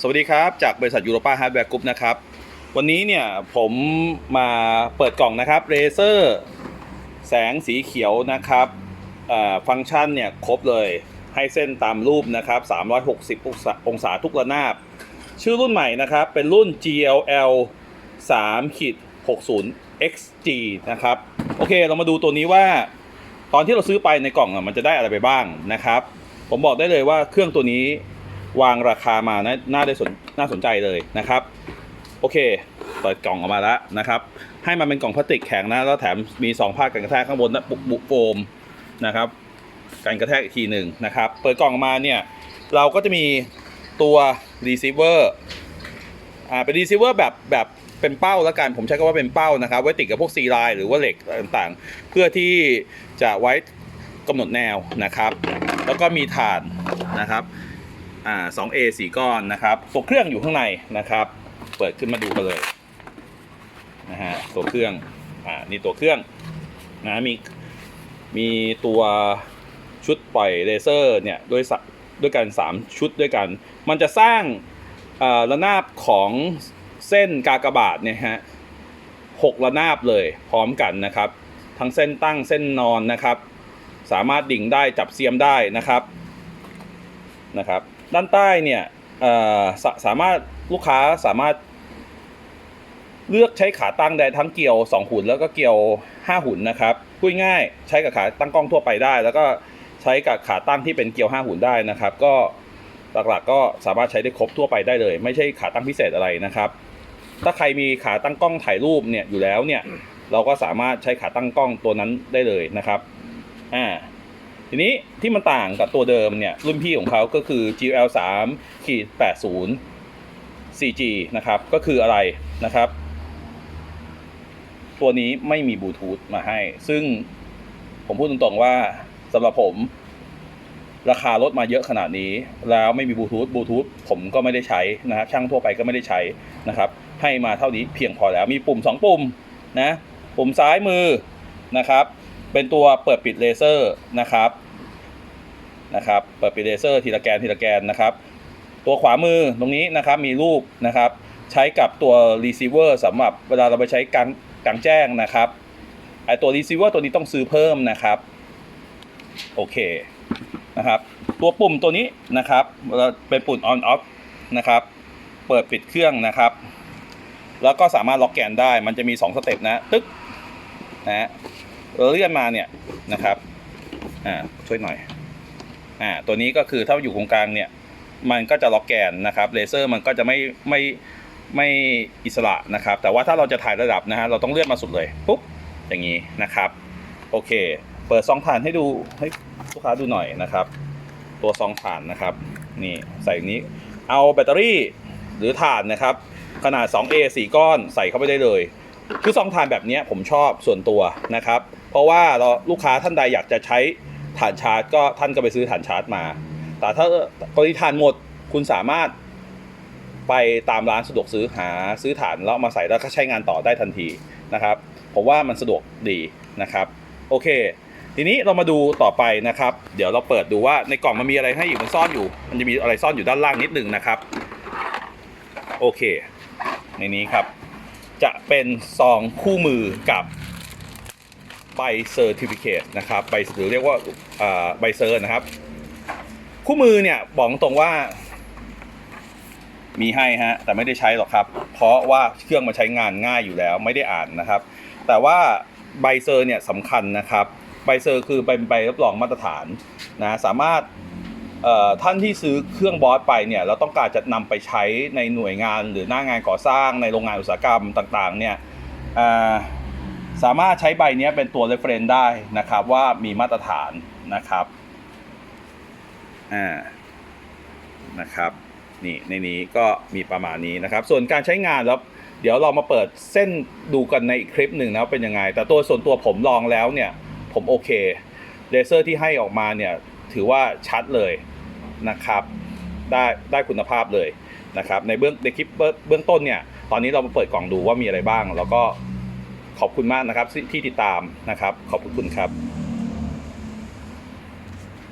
สวัสดีครับจากบริษัทยูโรปาฮาร์ดแวร์กรุ๊ปนะครับ วันนี้เนี่ยผมมาเปิดกล่องนะครับเรเซอร์แสงสีเขียวนะครับฟังก์ชันเนี่ยครบเลยให้เส้นตามรูปนะครับ 360 องศาองศาทุกระนาบ ชื่อรุ่นใหม่นะครับ เป็นรุ่น GLL 3ขีด60 XG นะครับ โอเคเรามาดูตัวนี้ว่า ตอนที่เราซื้อไปในกล่องอะมันจะได้อะไรไปบ้างนะครับ ผมบอกได้เลยว่าเครื่องตัวนี้ วางราคามาน่าน่าได้สนน่าสนใจเลยนะครับ โอเคเปิดกล่องออกมาแล้วนะครับ ให้มันเป็นกล่องพลาสติกแข็งนะแล้วแถมมี2ภาคกันกระแทกข้างบนนะปุบโฟมนะครับกันกระแทกอีกทีหนึ่งนะครับ เปิดกล่องออกมาเนี่ยเราก็จะมีตัว receiver อ่าเป็น receiver แบบแบบเป็นเป้าแล้วกันผมใช้คำว่าเป็นเป้านะครับ ไว้ติดกับพวกซีไลน์หรือว่าเหล็กต่างๆ เพื่อที่จะไว้กำหนดแนวนะครับ แล้วก็มีฐานนะครับ อ่า 2A 4 ก้อนนะครับตัวเครื่องอยู่ข้างในนะครับ เปิดขึ้นมาดูกันเลยนะฮะตัวเครื่องอ่านี่ตัวเครื่องนะมีมีตัวชุดปล่อยเลเซอร์เนี่ยด้วยด้วยกัน 3 ชุดด้วยกัน มันจะสร้างอ่อระนาบของเส้นกากบาทเนี่ยฮะหกระนาบเลยพร้อมกันนะครับ ทั้งเส้นตั้งเส้นนอนนะครับ สามารถดิ่งได้จับเสียมได้นะครับนะครับ ด้านใต้เนี่ยสาสามารถลูกค้าสามารถ เลือกใช้ขาตั้งได้ทั้งเกี่ยว 2 หุ่นแล้วก็เกี่ยว 5 หุ่นนะครับพูดง่ายใช้กับขาตั้งกล้องทั่วไปได้ แล้วก็ใช้กับขาตั้งที่เป็นเกี่ยว 5 หุ่นได้นะครับ ก็หลักๆก็สามารถใช้ได้ครบทั่วไปได้เลย ไม่ใช่ขาตั้งพิเศษอะไรนะครับ ถ้าใครมีขาตั้งกล้องถ่ายรูปเนี่ยอยู่แล้วเนี่ยเราก็สามารถใช้ขาตั้งกล้องตัวนั้นได้เลยนะครับอ่า ทีนี้ที่มันต่างกับตัวเดิมเนี่ย รุ่นพี่ของเขาก็คือ GL 3ขีด80 4G นะครับ ก็คืออะไรนะครับ ตัวนี้ไม่มีบลูทูธมาให้ ซึ่งผมพูดตรงๆว่าสำหรับผม ราคาลดมาเยอะขนาดนี้ แล้วไม่มีบลูทูธบลูทูธผมก็ไม่ได้ใช้นะครับช่างทั่วไปก็ไม่ได้ใช้นะครับ ให้มาเท่านี้เพียงพอแล้วมีปุ่ม 2 ปุ่มนะ ปุ่มซ้ายมือนะครับ เป็นตัวเปิดปิดเลเซอร์นะครับนะครับ เปิดปิดเลเซอร์ทีละแกนทีละแกนนะครับ ตัวขวามือตรงนี้นะครับมีรูปนะครับ ใช้กับตัว receiver สำหรับเวลาเราไปใช้กลางกลางแจ้งนะครับไอตัว receiver ตัวนี้ต้องซื้อเพิ่มนะครับโอเคนะครับ ตัวปุ่มตัวนี้นะครับเราเป็นปุ่ม on off นะครับ เปิดปิดเครื่องนะครับ แล้วก็สามารถล็อกแกนได้มันจะมี 2 สเต็ปนะ ตึ๊กนะฮะ เราเลื่อนมาเนี่ยนะครับอ่าช่วยหน่อยอ่าตัวนี้ก็คือถ้าอยู่ตรงกลางเนี่ยมันก็จะล็อกแกนนะครับเลเซอร์มันก็จะไม่ไม่ไม่อิสระนะครับ แต่ว่าถ้าเราจะถ่ายระดับนะฮะเราต้องเลื่อนมาสุดเลยปุ๊บอย่างนี้นะครับ โอเค เปิดซองถ่านให้ดูให้ลูกค้าดูหน่อยนะครับ ตัวซองถ่านนะครับนี่ใส่นี้เอาแบตเตอรี่หรือถ่านนะครับ ขนาด 2A 4 ก้อนใส่เข้าไปได้เลย คือซองถ่านแบบเนี้ยผมชอบส่วนตัวนะครับ ราะว่าเราลูกค้าท่านใดอยากจะใช้ถ่านชาร์จ ก็ท่านก็ไปซื้อถ่านชาร์จมา แต่ถ้ากรณีถ่านหมดคุณสามารถไปตามร้านสะดวกซื้อหาซื้อถ่านแล้วมาใส่แล้วก็ใช้งานต่อได้ทันทีนะครับผมว่ามันสะดวกดีนะครับโอเค ทีนี้เรามาดูต่อไปนะครับ เดี๋ยวเราเปิดดูว่าในกล่องมันมีอะไรให้อยู่มันซ่อนอยู่ มันจะมีอะไรซ่อนอยู่ด้านล่างนิดนึงนะครับ โอเค ในนี้ครับ จะเป็นซองคู่มือกับ ใบเซอร์ติฟิเคตนะครับใบหรือเรียกว่าใบเซอร์นะครับ คู่มือเนี่ยบอกตรงว่า มีให้ฮะแต่ไม่ได้ใช้หรอกครับ เพราะว่าเครื่องมันใช้งานง่ายอยู่แล้วไม่ได้อ่านนะครับ แต่ว่าใบเซอร์เนี่ยสำคัญนะครับใบเซอร์คือเป็นใบรับรองมาตรฐานนะสามารถท่านที่ซื้อเครื่องบอสไปเนี่ยเราต้องการจะนำไปใช้ในหน่วยงานหรือหน้างานก่อสร้างในโรงงานอุตสาหกรรมต่างๆเนี่ย สามารถใช้ใบนี้เป็นตัว reference ได้นะครับว่ามีมาตรฐานนะครับอ่านะครับนี่ในนี้ก็มีประมาณนี้นะครับ ส่วนการใช้งานแล้วเดี๋ยวเรามาเปิดเส้นดูกันในคลิปหนึ่งนะเป็นยังไง แต่ตัวส่วนตัวผมลองแล้วเนี่ย ผมโอเคเลเซอร์ที่ให้ออกมาเนี่ย ถือว่าชัดเลยนะครับ ได้ได้คุณภาพเลยนะครับ ในเบื้องในคลิปเบื้องเบื้องต้นเนี่ย ตอนนี้เรามาเปิดกล่องดูว่ามีอะไรบ้าง แล้วก็ ขอบคุณมากนะครับที่ติดตามนะครับ ขอบคุณครับ